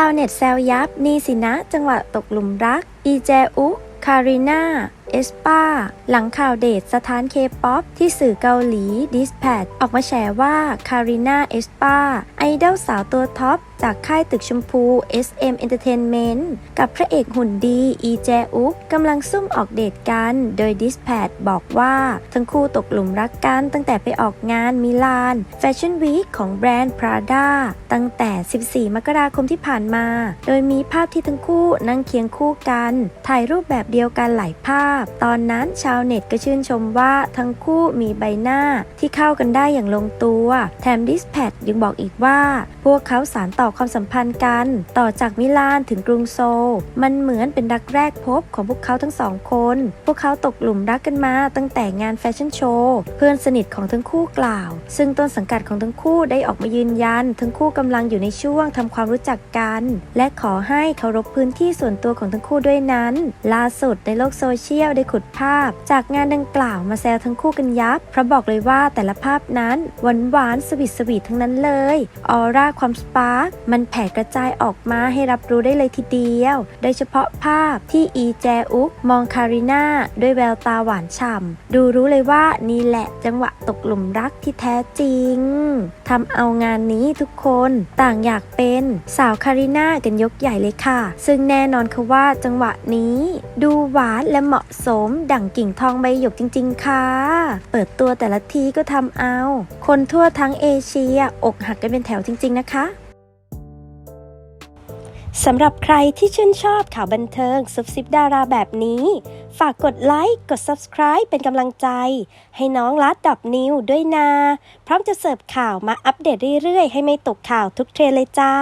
าวเน็ตแซวยับ นี่สินะ จังหวะตกหลุมรัก อีแจอุคาริน่า เอสปาหลังข่าวเดทสถานเคป๊อปที่สื่อเกาหลีดิสแพดออกมาแฉว่าคาริน่าเอสปาไอดอลสาวตัวท็อปจากค่ายตึกชมพู SM Entertainment กับพระเอกหุ่นดี อีแจอุกกำลังซุ่มออกเดทกัน โดยดิสแพดบอกว่า ทั้งคู่ตกหลุมรักกันตั้งแต่ไปออกงานมิลานแฟชั่นวีคของแบรนด์ Prada ตั้งแต่ 14 มกราคมที่ผ่านมา โดยมีภาพที่ทั้งคู่นั่งเคียงคู่กัน ถ่ายรูปแบบเดียวกันหลายภาพตอนนั้นชาวเน็ตก็ชื่นชมว่าทั้งคู่มีใบหน้าที่เข้ากันได้อย่างลงตัว แถมดิสแพดยังบอกอีกว่า พวกเขาสารต่อความสัมพันธ์กัน ต่อจากมิลานถึงกรุงโซล มันเหมือนเป็นรักแรกพบของพวกเขาทั้งสองคน พวกเขาตกหลุมรักกันมาตั้งแต่งานแฟชั่นโชว์ เพื่อนสนิทของทั้งคู่กล่าว ซึ่งต้นสังกัดของทั้งคู่ได้ออกมายืนยัน ทั้งคู่กำลังอยู่ในช่วงทำความรู้จักกัน และขอให้เคารพพื้นที่ส่วนตัวของทั้งคู่ด้วยนั้น ล่าสุดในโลกโซเชียลได้ขุดภาพ จากงานดังกล่าวมาแซวทั้งคู่กันยับ เพราะบอกเลยว่าแต่ละภาพนั้นหวานหวานสวีทสวีททั้งนั้นเลย ออร่าความสปาร์กมันแผ่กระจายออกมาให้รับรู้ได้เลยทีเดียว โดยเฉพาะภาพที่อีแจอุกมองคาริน่าด้วยแววตาหวานฉ่ำดูรู้เลยว่านี่แหละจังหวะตกหลุมรักที่แท้จริงทำเอางานนี้ทุกคนต่างอยากเป็นสาวคาริน่ากันยกใหญ่เลยค่ะ ซึ่งแน่นอนค่ะว่าจังหวะนี้ ดูหวานและเหมาะสม ดั่งกิ่งทองใบหยกจริง ๆ ค่ะ เปิดตัวแต่ละทีก็ทำเอา คนทั่วทั้งเอเชีย อกหักกันเป็นแถวจริง ๆ นะคะสำหรับใครที่ชื่นชอบข่าวบันเทิงซุบซิบดาราแบบนี้ ฝากกดไลค์ กด Subscribe เป็นกำลังใจ ให้น้องลัดดอบนิวด้วยนะพร้อมจะเสิร์ฟข่าวมาอัปเดตเรื่อยๆ ให้ไม่ตกข่าวทุกเทรนเลยจ้า